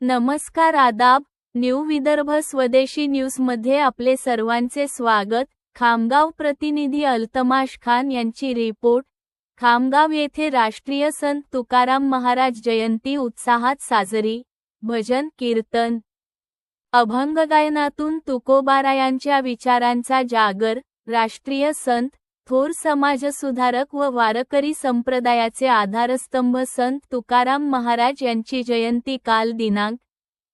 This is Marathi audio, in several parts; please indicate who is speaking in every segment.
Speaker 1: नमस्कार आदाब न्यू विदर्भ स्वदेशी न्यूजमध्ये आपले सर्वांचे स्वागत. खामगाव प्रतिनिधी अल्तमाश खान यांची रिपोर्ट. खामगाव येथे राष्ट्रीय संत तुकाराम महाराज जयंती उत्साहात साजरी. भजन कीर्तन अभंगगायनातून तुकोबारायांच्या विचारांचा जागर राष्ट्रीय संत थोर समाजसुधारक व वारकरी संप्रदायाचे आधारस्तंभ संत तुकाराम महाराज यांची जयंती काल दिनांक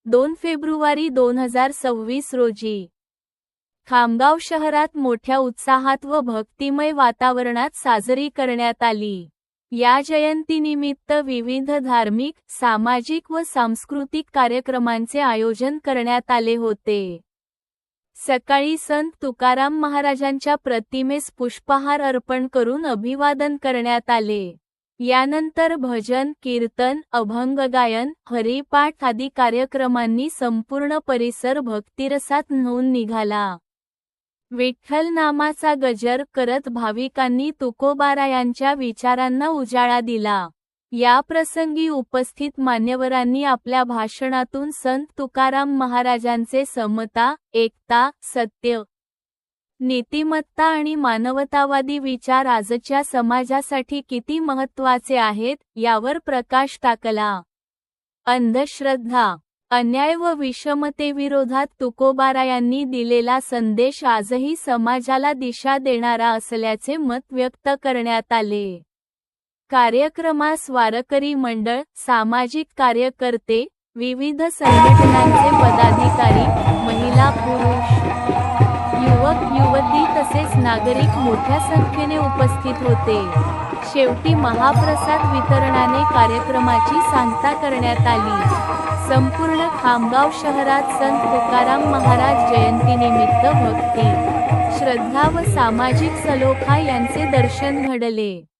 Speaker 1: दोन फेब्रुवारी दोन हजार सव्वीस रोजी. खामगाव शहरात मोठ्या उत्साहात व भक्तिमय वातावरणात साजरी करण्यात आली. या जयंतीनिमित्त विविध धार्मिक सामाजिक व सांस्कृतिक कार्यक्रमांचे आयोजन करण्यात आले होते. सकाळी संत तुकाराम महाराजांच्या प्रतिमेस पुष्पहार अर्पण करून अभिवादन करण्यात आले. यानंतर भजन कीर्तन अभंग गायन हरिपाठ आदी कार्यक्रमांनी संपूर्ण परिसर भक्तिरसात न्हून निघाला. विठ्ठलनामाचा गजर करत भाविकांनी तुकोबारायांच्या विचारांना उजाळा दिला. या प्रसंगी उपस्थित मान्यवरांनी आपल्या भाषणातून संत तुकाराम महाराजांचे समता एकता सत्य नीतिमत्ता आणि मानवतावादी विचार आजच्या समाजासाठी किती महत्त्वाचे आहेत यावर प्रकाश टाकला. अंधश्रद्धा अन्याय व विषमतेविरोधात तुकोबारायांनी दिलेला संदेश आजही समाजाला दिशा देणारा असल्याचे मत व्यक्त करण्यात आले. कार्यक्रमास वारकरी मंडळ सामाजिक कार्यकर्ते विविध संघटनांचे पदाधिकारी महिला पुरुष युवक युवती तसेच नागरिक मोठ्या संख्येने उपस्थित होते. शेवटी महाप्रसाद वितरणाने कार्यक्रमाची सांगता करण्यात आली. संपूर्ण खामगाव शहरात संत तुकाराम महाराज जयंतीनिमित्त भक्ती श्रद्धा व सामाजिक सलोखा यांचे दर्शन घडले.